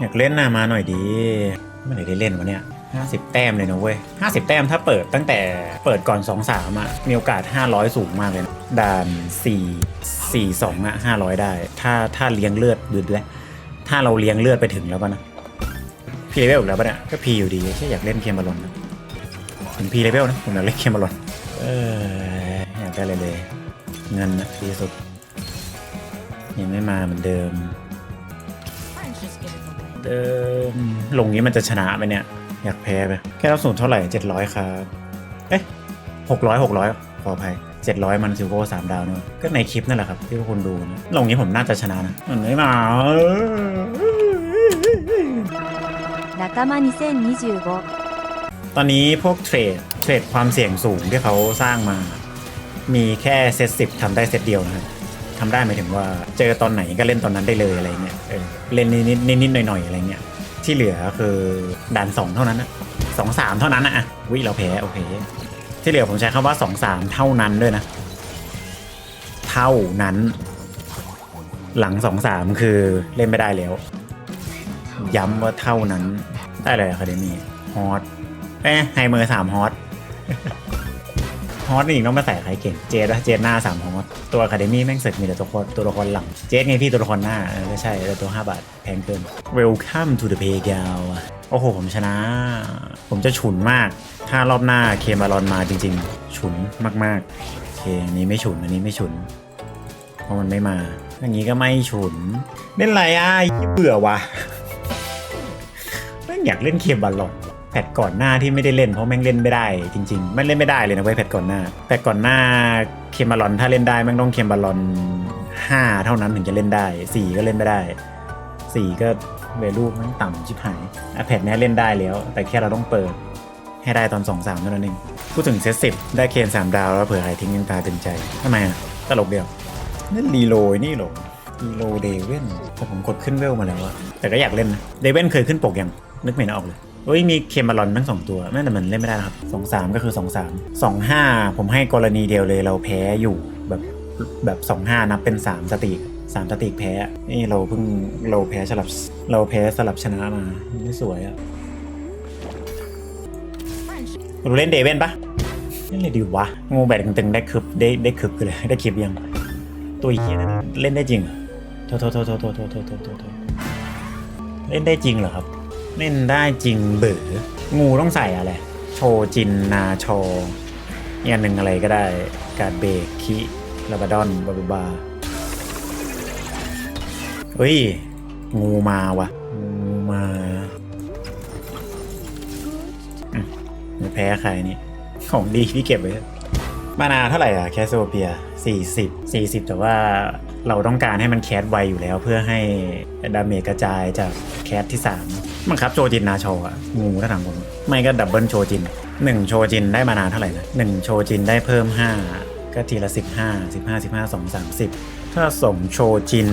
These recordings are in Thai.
อยากเล่นหน้ามาหน่อยดีเมื่อไหร่ได้เล่นวะเนี่ย50แต้มเลยนะเว้ย50แต้มถ้าเปิดตั้งแต่เปิดก่อน2 3อะ มีโอกาส500สูงมากเลยนะด่าน4 4 2อะ500ได้ ถ้าถ้าเลี้ยงเลือดดืดแล้วถ้าเราเลี้ยงเลือดไปถึงแล้วป่ะนะพีเลเวลแล้วป่ะเนี่ยก็พีอยู่ดีแค่อยากเล่นเคมบอลลอนนะถึงพีเลเวลนะผมอยากเล่นเคมบอลลอนเอออยากได้เลยเลย เงินนะดีสุดยังไม่มาเหมือนเดิม French just give it away. เดิมลงนี้มันจะชนะไหมเนี่ย อยากแพ้ไปแค่รับสูงเท่าไหร่เจ็ดร้อยครับ เอ๊ะหกร้อยหกร้อยขออภัยเจ็ดร้อยมันซิลโก้สามดาวเนอะก็ในคลิปนั่นแหละครับ ที่ทุกคนดูนะลงนี้ผมน่าจะชนะนะมันไม่มา仲間2025ตอนนี้พวกเทรดเทรดความเสี่ยงสูงที่เขาสร้างมา มีแค่เซตสิบทำได้เซตเดียวนะครับ ทำได้หมายถึงว่าเจอตอนไหนก็เล่นตอนนั้นได้เลยอะไรเงี้ยเออเล่นนิดนิดนิดหน่อยหน่อยๆอะไรเงี้ยที่เหลือคือด่านสองเท่านั้นนะสองสามเท่านั้นนะอะวิเราแพ้โอเคที่เหลือผมใช้คำว่าสองสามเท่านั้นด้วยนะ เท่านั้น หลังสองสามคือเล่นไม่ได้แล้ว ย้ำว่าเท่านั้นได้เลยอะคาเดมี่ฮอตเอ้ไฮเมอร์สามฮอต ฮอตนี่อีกต้องมาใส่ใครเก่งเจดอะเจดหน้าสามฮอตตัวอะคาเดมี่แม่งเสร็จมีแต่ตัวครตัวละครหลัง เจดไงพี่ตัวละครหน้าเออไม่ใช่แต่ตัว 5 บาทแพงเกิน Welcome to the playground โอ้โห ผมชนะ ผมจะฉุนมาก ถ้ารอบหน้าเคมาลอนมาจริง ๆ ฉุนมากๆโอเคอันนี้ไม่ฉุนอันนี้ไม่ฉุน เพราะมันไม่มาอย่างนี้ก็ไม่ฉุน เล่นไรอะเบื่อว่ะแม่งอยากเล่นเคมบอลอน ทก่อนหน้าที่ไม่ได้เล่นเพราะแม่งเล่นไม่ได้จริงๆไม่เล่นไม่ได้เลยนะเว้ยแพทก่อนหน้าแพทก่อนหน้าเคมบอลลอนถ้าเล่นได้แม่งต้องเคมบอลลอนห้าเท่านั้นถึงจะเล่นได้สี่ก็เล่นไม่ได้สี่ก็เวลูแม่งต่ำชิบหายอะแพทเนี้ยเล่นได้แล้ว แต่แค่เราต้องเปิดให้ได้ตอนสองสามเท่านั้นเองพูดถึงเซตสิบได้เคนสามดาวแล้วเผื่อใครทิ้งยังตาตึงใจทำไมอะตลกเดียวนั่นรีโลนี่หรอฮีโร่เดเว่นแต่ผมกดขึ้นเวลมาแล้วอะแต่ก็อยากเล่นนะเดเว่นเคยขึ้นปกยังนึกไม่ออกเลย เอ้ยมีเคมาอลอนทั้งสองตัวแม่แต่มันเล่นไม่ได้ครับสองสามก็คือสองสามสองห้าผมให้กรณีเดียวเลยเราแพ้อยู่แบบแบบสองห้านับเป็นสามสติสามสติแพ้นี่เราเพิ่งเราแพ้สลับเราแพ้สลับชนะมาไม่สวยอะเราเล่นเดเวนปะเล่นเลยดีวะงูแบดตึงได้คลิได้ได้คลิเลยได้คลิปยัง ตัวเฮียนั้นเล่นได้จริงโทโทโทษโทโทโทโทโทเล่นได้จริงเหรอครับ เล่นได้จริงเบ๋องูต้องใส่อะไร โชจินนาโชอีกอันหนึ่งอะไรก็ได้การเบกคิลาบาดอนบาบาบาเฮ้ย งูมาวะงูมาอืมไม่แพ้ใครนี่ ของดีพี่เก็บไว้มานาเท่าไหร่อะแคสโซเปีย 40 40 แต่ว่าเราต้องการให้มันแคสไวอยู่แล้วเพื่อให้ดาเมจกระจายจากแคสที่ 3 มันครับโชจินนาโชอะงูถ้าถามผมไม่ก็ดับเบิลโชจิน1โชจินได้มานาเท่าไหร่นะ1โชจินได้เพิ่ม5ก็ทีละ15 15 15 2 30ถ้าส่งโชจิน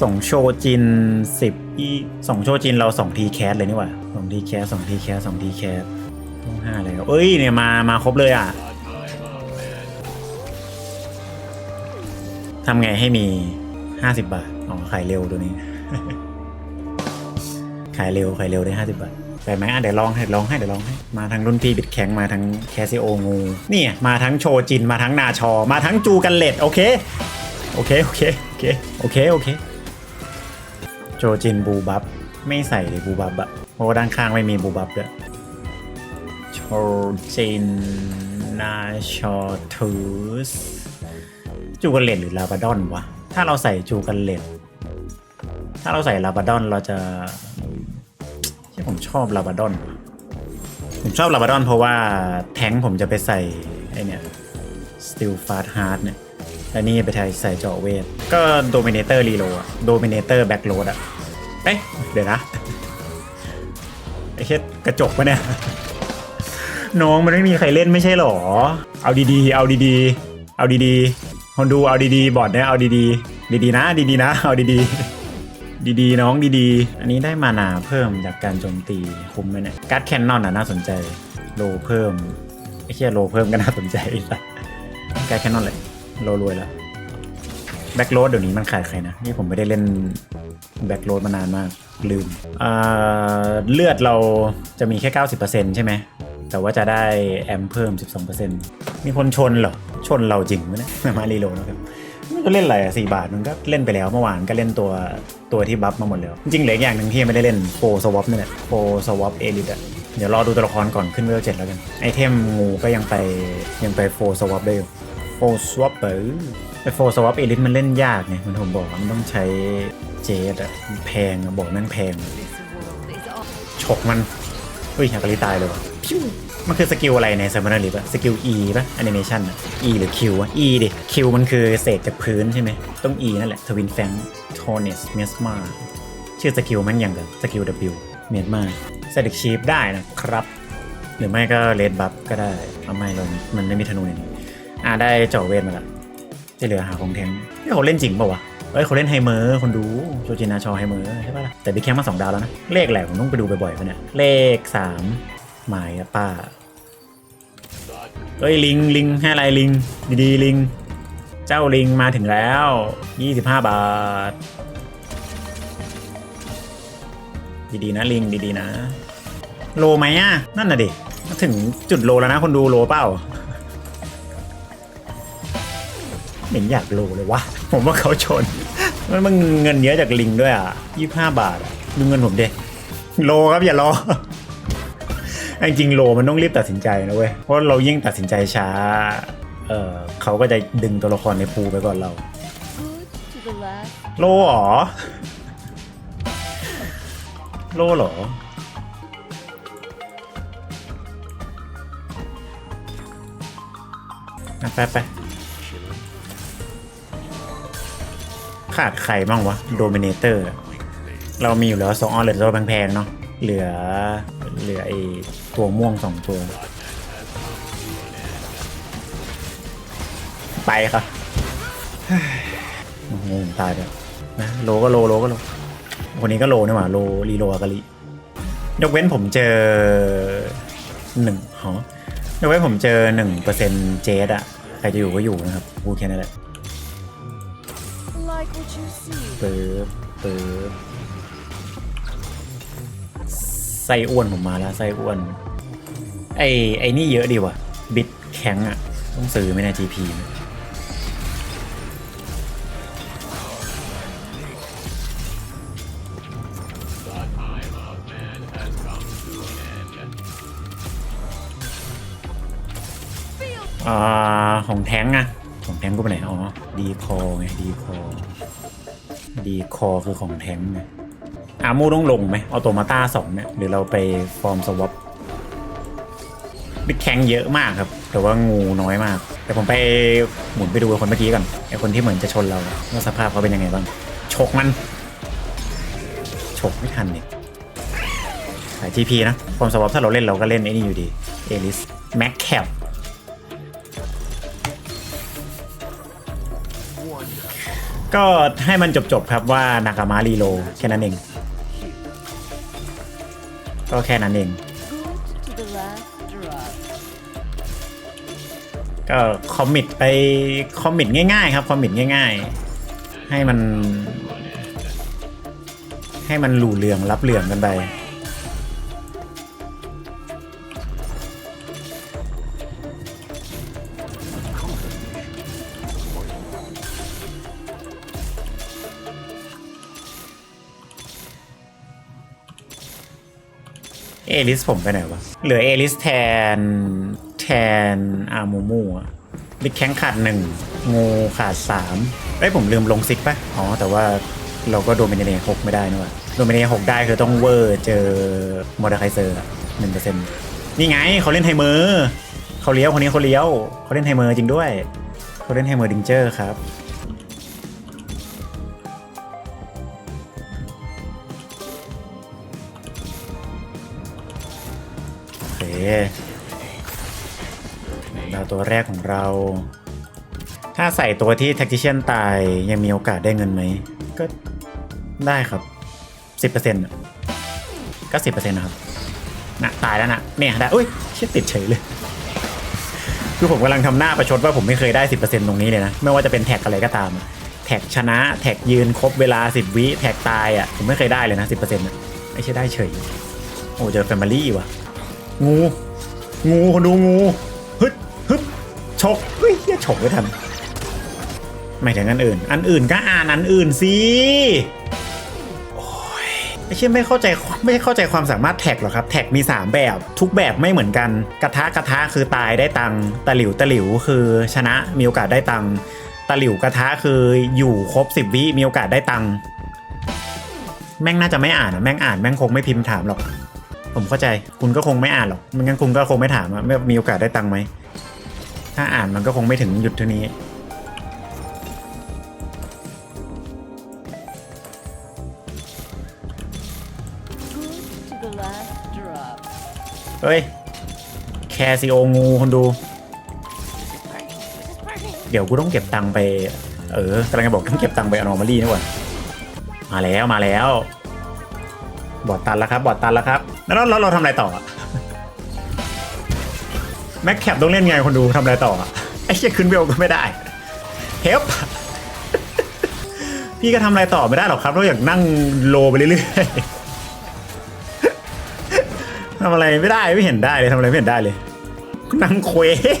ส่งโชจิน10อีส่งโชจินเรา2ทีแคสเลยนี่หว่า2ทีแคส2ทีแคส2ทีแคสห้าแล้วเอ้ยเนี่ยมามาครบเลยอะทำไงให้มี 50 บาท อ๋อ ขายเร็วตัวนี้ ขายเร็วขายเร็วได้ 50 บาทไปไหมอะเดี๋ยวลองให้ลองให้เดี๋ยวลองให้มาทั้งรุ่นพี่บิดแข็งมาทั้งแคสซิโองูนี่มาทั้งโชจินมาทั้งนาชอ มาทั้งจูกันเลดโอเคโอเคโอเคโอเคโอเคโอเคโชจินบูบับไม่ใส่เลยบูบับอะเพราะด้านข้างไม่มีบูบับด้วยโชจินนาชอทูสจูกันเลดหรือลาบาดอนวะถ้าเราใส่จูกันเลด ถ้าเราใส่ลาบาดอนเราจะที่ผมชอบลาบาดอน ผมชอบลาบาดอนเพราะว่าแท้งผมจะไปใส่ไอเนี่ย Steel Fast Hard เนี่ยและนี่ไปใส่เจาะเวท ก็โดมิเนเตอร์รีโลอะโดมิเนเตอร์แบ็กโรดอะเอ๊ะเดี๋ยวนะไอ้เช็ดกระจกปะเนี่ย น้องมันไม่มีใครเล่นไม่ใช่หรอ เอาดีๆ เอาดีๆ เอาดีๆ คนดูเอาดีๆ บอร์ดเนี่ยเอาดีๆ ดีๆนะ ดีๆนะ เอาดีๆ ดีๆ น้องดีๆ อันนี้ได้มานาเพิ่มจากการโจมตีคุ้มไหมเนี่ยการ์ดแคนนอนอะน่าสนใจ โลเพิ่มไอ้เหี้ยโลเพิ่มก็น่าสนใจละการ์ดแคนนอนเลยโลรวยแล้วแบ็กโรดเดี๋ยวนี้มันขาดใครนะ นี่ผมไม่ได้เล่นแบ็กโรดมานานมาก ลืมเลือดเราจะมีแค่ 90%ใช่ไหม แต่ว่าจะได้แอมเพิ่ม 12%มีคนชนเหรอ ชนเราจริงไหมเนี่ยมารีโหลดนะครับ มันก็เล่นอะไรอะสี่บาทมันก็เล่นไปแล้วเมื่อวานก็เล่นตัวตัวที่บัฟมาหมดแล้ว จริงๆเหลืออกอย่างหนึ่งที่ยังไม่ได้เล่นโฟสวอปนี่แหละโฟสวอปเอลิทอะเดี๋ยวรอดูตัวละครก่อนขึ้นเวลเจ็ดแล้วกัน ไอเทมงูก็ยังไปยังไปโฟสวอปได้อยู่โฟสวอปเปอร์ไอโฟสวอปเอลิทมันเล่นยากไงมันผมบอกมันต้องใช้เจดอะแพงอะบอกแม่งแพงฉกมันอุ้ยหักกะลิตายเลยวะ มันคือสกิลอะไรใน s u m m o n e r l i f อะสกิล E ป่ะแอนิเมชันอะ E หรือ Q อะ E ดิ Q มันคือเศษจากพื้นใช่ไหมต้อง E นั่นแหละทวินแฟงโทเนสเมสมาชื่อสกิลมันอย่างกับสกิล W เมสมาเซดิกชีฟได้นะครับ หรือไม่ก็เลดบัฟก็ได้เอาไม่เลยมันไม่มีธนูนี้อ่าได้เจ่อเวทมาละที่เหลือหาของแทงนี่เขาเล่นจริงเปล่าวะเอ้ยเขาเล่นไฮเมอร์คนดูโจจินาชอไฮเมอร์ใช่ป่ะล่ะแต่บิ๊กแคมมาสองดาวแล้วนะ เลขแหละผมต้องไปดูบ่อยๆปเนี่ยเลขสามหมายป้า เอ้ยลิงลิงให้อะไรลิง ดีๆลิง เจ้าลิงมาถึงแล้ว 25 บาท ดีๆนะลิงดีๆนะ โลไหมอะ นั่นน่ะดิมาถึงจุดโลแล้วนะคนดูโลเปล่าเหม็นอยากโลเลยวะผมว่าเขาชน มันมันเงินเยอะจากลิงด้วยอะยี่ห้าบาทดูเงินผมเด็โลครับอย่ารอ จริงโลมันต้องรีบตัดสินใจนะเว้ย เพราะเรายิ่งตัดสินใจช้า เออเขาก็จะดึงตัวละครในปูไปก่อนเรา โลหรอ โลหรออะไปไปขาดใครบ้างวะ โดมิเนเตอร์ เรามีอยู่แล้วสองออนเลือตัวแพงๆเนาะ เหลือ เหลือไอตัวม่วงสองตัว ไปครับโอ้โหตายแล้วนะโลก็โลโลก็โลคนนี้ก็โลนี่หว่าโลรีโลอากาลิยกเว้นผมเจอหนึ่งหอยกเว้นผมเจอหนึ่งเปอร์เซ็นต์เจสอะใครจะอยู่ก็อยู่นะครับพูดแค่นั้นแหละ Like what you see. ปึ๊บปึ๊บ ไส้อ้วนผมมาแล้วไส้อ้วน ไอ้ไอ้นี่เยอะดีว่ะ บิดแข็งอะต้องซื้อไหมใน GP เนี่ยอ่าของแท้งอะของแท้งกูไปไหน อ๋อ ดีคอไง ดีคอ ดีคอคือของแท้งไง อามูต้องลงไหมเอาตัวมาต้าสองเนี่ยหรือเราไปฟอร์มสวอปบิ๊กแข้งเยอะมากครับ แต่ว่างูน้อยมาก แต่ผมไปหมุนไปดูไอคนเมื่อกี้ก่อนไอคนที่เหมือนจะชนเราว่าสภาพเขาเป็นยังไงบ้างฉกมันฉกไม่ทันเนี่ยสาย TP นะฟอร์มสวอปถ้าเราเล่นเราก็เล่นไอ้นี่อยู่ดีเอลิสแม็กแคปก็ให้มันจบๆครับว่านากามารีโลแค่นั้นเอง ก็แค่นั้นเอง ก็คอมมิตไปคอมมิตง่ายๆ ครับคอมมิตง่าย ๆ ให้มัน ให้มันหลู่เหลืองรับเหลืองกันไป เอลิสผมไปไหนวะ เหลือเอลิสแทน แทนอามูมูอะบิ๊กแข้งขาดหนึ่งงูขาดสามเอ้ยผมลืมลงซิกปะอ๋อ แต่ว่าเราก็โดมิเนเนหกไม่ได้นะวะโดมิเนเนหกได้คือต้องเวอร์เจอมอร์ดาไคเซอร์หนึ่งเปอร์เซ็นต์นี่ไงเขาเล่นไฮเมอร์เขาเลี้ยวคนนี้เขาเลี้ยวเขาเล่นไฮเมอร์จริงด้วยเขาเล่นไฮเมอร์ดิงเจอร์ครับ ดาวตัวแรกของเรา ถ้าใส่ตัวที่ tactician ตายยังมีโอกาสได้เงินไหม ก็ได้ครับ 10%อะก็10%นะครับนะตายแล้วนะเนี่ยได้อุ้ยเชี่ยติดเฉยเลย คือผมกำลังทำหน้าประชดว่าผมไม่เคยได้10%ตรงนี้เลยนะ ไม่ว่าจะเป็นแท็กอะไรก็ตาม แท็กชนะแท็กยืนครบเวลา10วิแท็กตายอะผมไม่เคยได้เลยนะ10%อะไม่ใช่ได้เฉย โอ้เจอแฟมิลี่ว่ะ งูงูคนดูงูฮึดฮึบฉกเฮ้ยเฮียฉกไม่ทันไม่ถึงอันอื่น อันอื่นก็อ่านอันอื่นสิโอ้ยไม่ใช่ไม่เข้าใจไม่เข้าใจความสามารถแท็กหรอกครับ แท็กมี 3 แบบทุกแบบไม่เหมือนกัน กระทะกระทะคือตายได้ตังตะหลิวตะหลิวคือชนะมีโอกาสได้ตังตะหลิวกระทะคืออยู่ครบ 10 วิมีโอกาสได้ตังแม่งน่าจะไม่อ่านอะแม่งอ่านแม่งคงไม่พิมพ์ถามหรอก ผมเข้าใจคุณก็คงไม่อ่านหรอกไม่งั้นคุณก็คงไม่ถามอะไม่มีโอกาสได้ตังค์ไหม ถ้าอ่านมันก็คงไม่ถึงหยุดเท่านี้ เฮ้ย แคซิโองูคนดู เดี๋ยวกูต้องเก็บตังค์ไป เออกำลังจะบอกต้องเก็บตังค์ไปอนอมารีนี่หว่ามาแล้วมาแล้ว บอดตันแล้วครับ บอดตันแล้วครับ แล้วเราเราทำอะไรต่อแม็กแคปต้องเล่นไงคนดูทำอะไรต่อไอ้เชี่ยขึ้นเวลก็ไม่ได้เฮลพี่ก็ทำอะไรต่อไม่ได้หรอกครับเราอยากนั่งโลไปเรื่อยๆทำอะไรไม่ได้ไม่เห็นได้เลยทำอะไรไม่เห็นได้เลย นั่งเคว้ง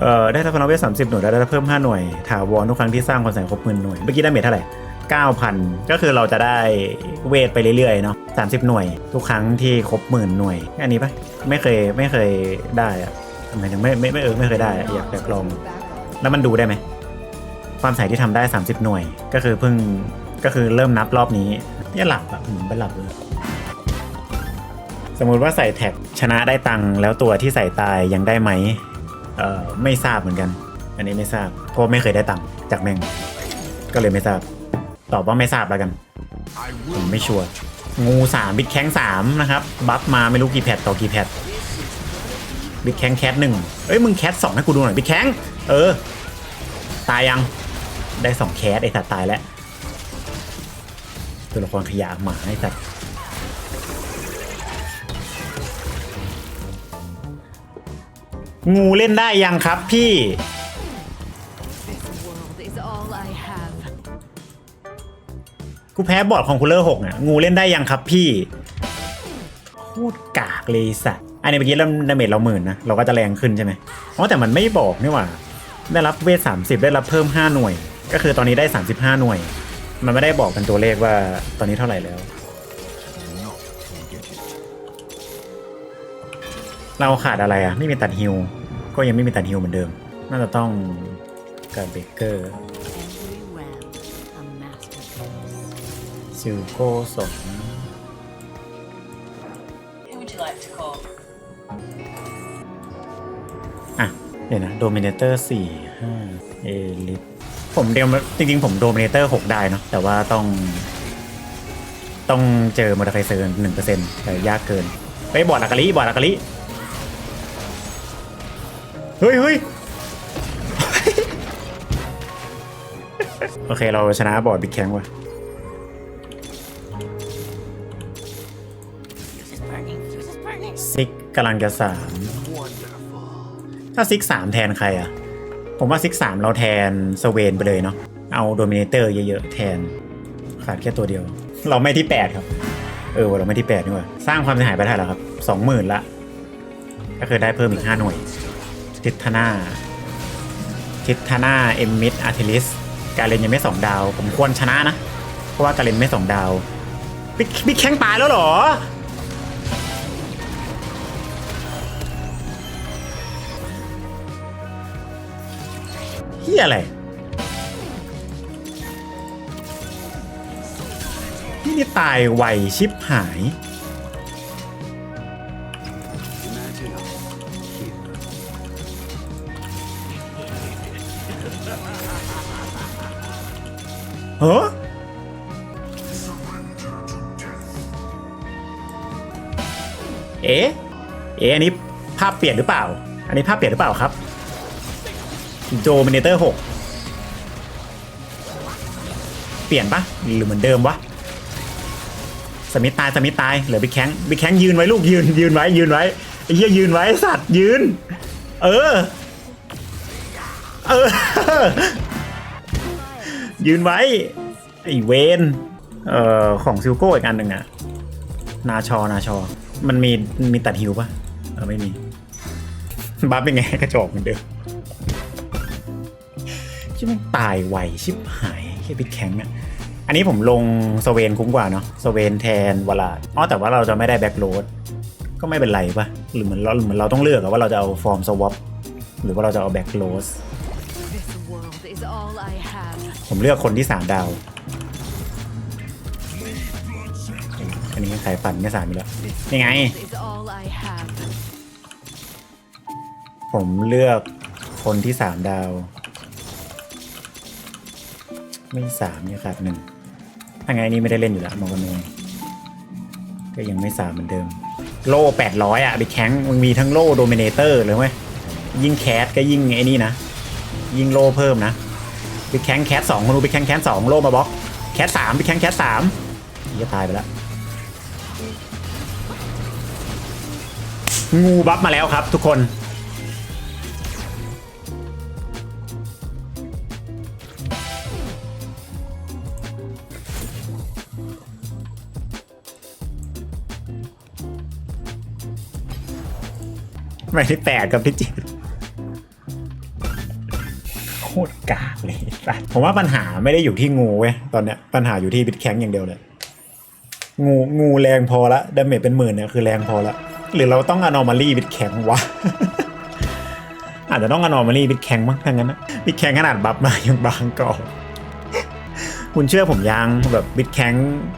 เอ่อได้รับพลังเวทสามสิบหน่วยแล้วได้เพิ่มห้าหน่วยถาวรทุกครั้งที่สร้างความแสงครบหมื่นหน่วยเมื่อกี้ได้เมทเท่าไหร่ เก้าพันก็คือเราจะได้เวทไปเรื่อยๆเนาะสามสิบหน่วย ทุกครั้งที่ครบหมื่นหน่วย อันนี้ปะไม่เคยไม่เคยได้อะทำไมถึงไม่ไม่ไม่เออไม่เคยได้อะอยากอยากลอง แล้วมันดูได้ไหม ความใส่ที่ทำได้ 30 หน่วย ก็คือเพิ่งก็คือเริ่มนับรอบนี้เนี่ยหลับอะผมไปหลับเลยสมมุติว่าใส่แท็กชนะได้ตังค์แล้วตัวที่ใส่ตายยังได้ไหมเอ่อไม่ทราบเหมือนกัน อันนี้ไม่ทราบเพราะไม่เคยได้ตังค์จากแม่งก็เลยไม่ทราบ ตอบว่าไม่ทราบแล้วกัน ผมไม่ชัวร์ งูสามบิ๊กแข้งสามนะครับ บัฟมาไม่รู้กี่แพทต่อกี่แพทบิ๊กแข้งแคทหนึ่งเอ้ยมึงแคทสองให้กูดูหน่อยบิ๊กแข้งเออ ตายยัง ได้สองแคสไอสัตว์ตายแล้ว ตัวละครขยะหมาไอสัตว์งูเล่นได้ยังครับพี่ กูแพ้บอร์ดของคูลเลอร์หกอะ งูเล่นได้ยังครับพี่โคตรกากเลยสัตว์อันนี้เมื่อกี้เริ่มดาเมจเราหมื่นนะ เราก็จะแรงขึ้นใช่ไหมอ๋อแต่มันไม่บอกนี่หว่า ได้รับเวท30ได้รับเพิ่ม5หน่วย ก็คือตอนนี้ได้35หน่วย มันไม่ได้บอกเป็นตัวเลขว่าตอนนี้เท่าไหร่แล้ว เราขาดอะไรอะ ไม่มีตัดฮิว ก็ยังไม่มีตัดฮิวเหมือนเดิม น่าจะต้องการเบเกอร์ ซิลโก้สอง Who would you like to call? อะ เดี๋ยวนะโดมิเนเตอร์สี่ห้าเอลิทผมเดียวจริง ๆ ผมโดมิเนเตอร์หกได้เนาะแต่ว่าต้อง ต้องเจอมอเตอร์ไฟเซอร์หนึ่งเปอร์เซ็นต์แต่ยากเกินไปบอร์ดอากาลิบอร์ดอากาลิเฮ้ยเฮ้ยโอเค เราชนะบอร์ดบิ๊กแคงว่ะ กกำลังจะสามถ้าซิกสามแทนใครอะผมว่าซิกสามเราแทนสเวนไปเลยเนาะเอาโดมิเนเตอร์เยอะๆแทน ขาดแค่ตัวเดียว เราไม่ที่ 8 ครับ เออเราไม่ที่ 8นี่หว่าสร้างความเสียหายไปเท่าไหร่แล้วครับสองหมื่นละก็คือได้เพิ่มอีก 5 หน่วย ทิทนาทิทนาเอมมิดอาร์เทลิสการเล่นยังไม่สองดาว ผมควรชนะนะ เพราะว่าการเล่นไม่สองดาวบิ๊กบิ๊กแข้งตายแล้วเหรอ ยอะไรนี่นี่ตายไวชิบหาย เฮ้อเอ๊ะ เอ๊ะ อันนี้ภาพเปลี่ยนหรือเปล่า อันนี้ภาพเปลี่ยนหรือเปล่าครับ โจมินเตอร์หกเปลี่ยนปะหรือเหมือนเดิมวะสมิธตายสมิธตายเหลือบิ๊กแข้งบิ๊กแข้งยืนไว้ลูกยืนยืนไว้ยืนไว้ไอ้เหี้ยยืนไว้สัตว์ยืน เออ เออ ยืนไว้ไอเวนเอ่อของซิลโก้อีกอันหนึ่งอะนาชอนาชอ มันมีมีตัดฮิวปะเออไม่มีบัฟเป็นไงกระจอกเหมือนเดิม ชิบมันตายไวชิบหายแค่บิ๊กแข็งอะอันนี้ผมลงสเวนคุ้มกว่าเนาะสเวนแทนวลาดอ๋อแต่ว่าเราจะไม่ได้แบ็กโรดก็ไม่เป็นไรปะหรือเหมือนเราเหมือนเราต้องเลือกอะว่าเราจะเอาฟอร์มสวอปหรือว่าเราจะเอาแบ็กโรส This world is all I have. ผมเลือกคนที่สามดาว อันนี้สายปั่นไม่สามอีกแล้วยังไง Is all I have. ผมเลือกคนที่สามดาว ไม่สามเนี่ยขาดหนึ่งถ้าไงนี่ไม่ได้เล่นอยู่แล้วมองกันวยก็ยังไม่สามเหมือนเดิม โล่แปดร้อยอะไปแข้งมันมีทั้งโล่โดมิเนเตอร์เลยไหมยิ่งแคสก็ยิ่งไอ้นี่นะ ยิ่งโล่เพิ่มนะไปแข้งแคสสองคนดูไปแข้งแคสสองโล่มาบล็อก แคสสามไปแข้งแคสสามนี่ก็ตายไปแล้วงูบัฟมาแล้วครับทุกคน ไม่ที่แปดกับที่เจ็ดโคตรกากเลยสัสผมว่าปัญหาไม่ได้อยู่ที่งูเว้ยตอนเนี้ยปัญหาอยู่ที่บิดแข้งอย่างเดียวเลยงูงูแรงพอละดาเมจเป็นหมื่นเนี่ยคือแรงพอละหรือเราต้องอนอมารีบิดแข็งวะ อาจจะต้องอนอมารีบิดแข็งมั้งทั้งนั้นนะบิดแข็งขนาดบัฟมายังบางกรอบคุณเชื่อผมยังแบบบิดแข้ง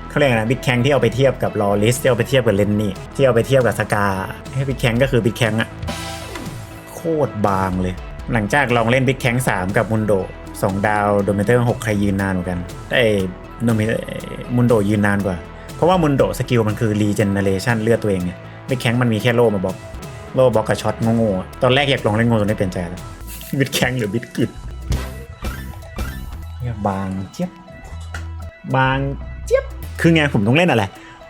เขาเรียกอะไรนะบิดแข้งที่เอาไปเทียบกับลอริสที่เอาไปเทียบกับเลนนี่ที่เอาไปเทียบกับสกาให้บิดแข้งก็คือบิดแข้งอะ โคตรบางเลย หลังจากลองเล่นบิดแข้ง3กับมุนโดสองดาวโดมิเตอร์6ใครยืนนานกว่ากันไอ้โดมิมุนโดยืนนานกว่า เพราะว่ามุนโดสกิลมันคือรีเจนเนเรชันเลือดตัวเองไงบิดแข้งมันมีแค่โล่มาบล็อกโล่บล็อกกับช็อตโง่ๆตอนแรกอยากลองเล่นโง่จนได้เปลี่ยนใจแล้วบิดแข้งหรือบิดกึดบางเจี๊ยบบางเจี๊ยบคือไงผมต้องเล่นอะไร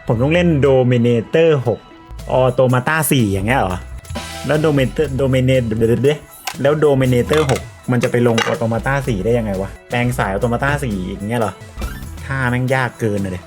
ผมต้องเล่นโดมิเนเตอร์6ออโตมาตา4อย่างเงี้ยเหรอ แล้วโดเมนเตอร์โดเมนเนเดแล้วโดเมเนเตอร์6มันจะไปลงออโตมาตาสี่ได้ยังไงวะ แปลงสายออโตมาตา4อย่างเงี้ยเหรอท่าแม่งยากเกินเลย